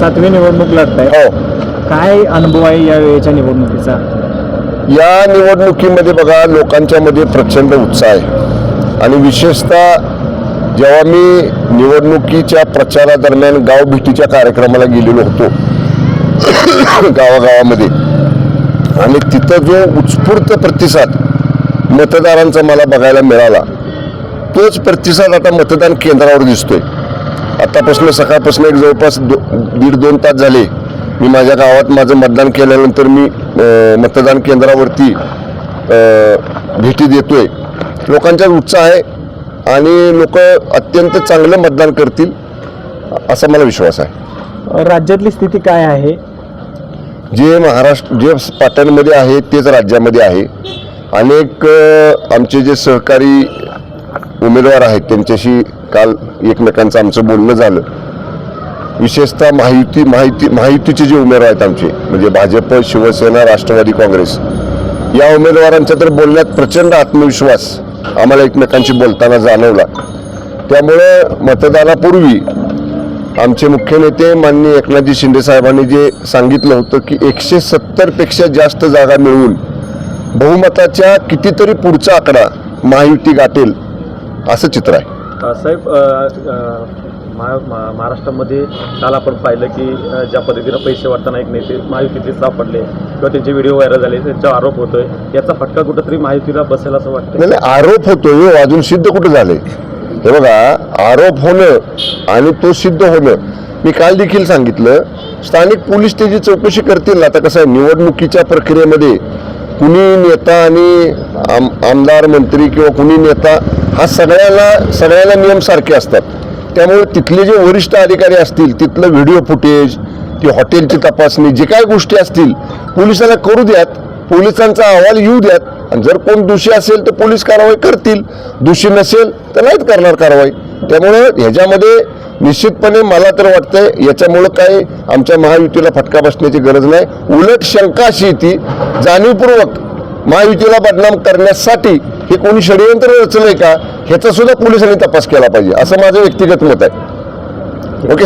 सातवी निवडणूक लढताय. हो. काय अनुभव आहे या वेळेच्या निवडणुकीचा? या निवडणुकीमध्ये बघा लोकांच्या मध्ये प्रचंड उत्साह आहे. आणि विशेषतः जेव्हा मी निवडणुकीच्या प्रचारादरम्यान गाव भेटीच्या कार्यक्रमाला गेलेलो होतो गावागावामध्ये आणि तिथं जो उत्स्फूर्त प्रतिसाद मतदारांचा मला बघायला मिळाला तोच प्रतिसाद आता मतदान केंद्रावर दिसतोय. आतापासून सकाळपासून एक जवळपास दो दीड दोन तास झाले. मी माझ्या गावात माझं मतदान केल्यानंतर मी मतदान केंद्रावरती भेटी देतोय. लोकांचा उत्साह आहे आणि लोक अत्यंत चांगलं मतदान करतील असा मला विश्वास आहे. राज्यातली स्थिती काय आहे? जे महाराष्ट्र जे पाटणमध्ये आहे तेच राज्यामध्ये आहे. अनेक आमचे जे सहकारी उमेदवार आहेत. त्यांच्याशी काल एकमेकांचं आमचं बोलणं झालं. विशेषतः माहिती माहिती माहितीचे जे उमेदवार आहेत आमचे म्हणजे भाजप शिवसेना राष्ट्रवादी काँग्रेस या उमेदवारांच्या तर बोलण्यात प्रचंड आत्मविश्वास आम्हाला एकमेकांशी बोलताना जाणवला. त्यामुळं मतदानापूर्वी आमचे मुख्य नेते माननीय एकनाथजी शिंदे साहेबांनी जे सांगितलं होतं की एकशे सत्तरपेक्षा जास्त जागा मिळवून बहुमताच्या कितीतरी पुढचा आकडा महायुती गाठेल असं चित्र आहे. साहेब महाराष्ट्रामध्ये काल आपण पाहिलं की ज्या पद्धतीनं पैसे वाटताना एक नेते महायुतीचे सापडले किंवा त्यांचे व्हिडिओ व्हायरल झाले त्यांच्यावर आरोप होतोय याचा फटका कुठंतरी महायुतीला बसेल असं वाटतं नाही नाही, आरोप होतोय हो, अजून सिद्ध कुठं झालंय हे बघा आरोप होणं आणि तो सिद्ध होणं. मी काल देखील सांगितलं स्थानिक पोलीस त्याची चौकशी करतील ना आता कसं आहे निवडणुकीच्या प्रक्रियेमध्ये कुणी नेता आणि आम आमदार मंत्री किंवा कुणी नेता हा सगळ्याला सगळ्याला नियम सारखे असतात. त्यामुळे तिथले जे वरिष्ठ अधिकारी असतील तिथलं व्हिडिओ फुटेज ती हॉटेलची तपासणी जे काय गोष्टी असतील पोलिसांना करू द्यात. पोलिसांचा अहवाल येऊ द्यात. आणि जर कोण दोषी असेल तर पोलीस कारवाई करतील. दोषी नसेल तर नाहीत करणार कारवाई. त्यामुळं ह्याच्यामध्ये निश्चितपणे मला तर वाटतंय याच्यामुळं काय आमच्या महायुतीला फटका बसण्याची गरज नाही. उलट शंका अशी ती जाणीवपूर्वक महायुतीला बदनाम करण्यासाठी हे कोणी षडयंत्र रचलंय का? ह्याचा सुद्धा पोलिसांनी तपास केला पाहिजे. असं माझं व्यक्तिगत मत आहे. ओके?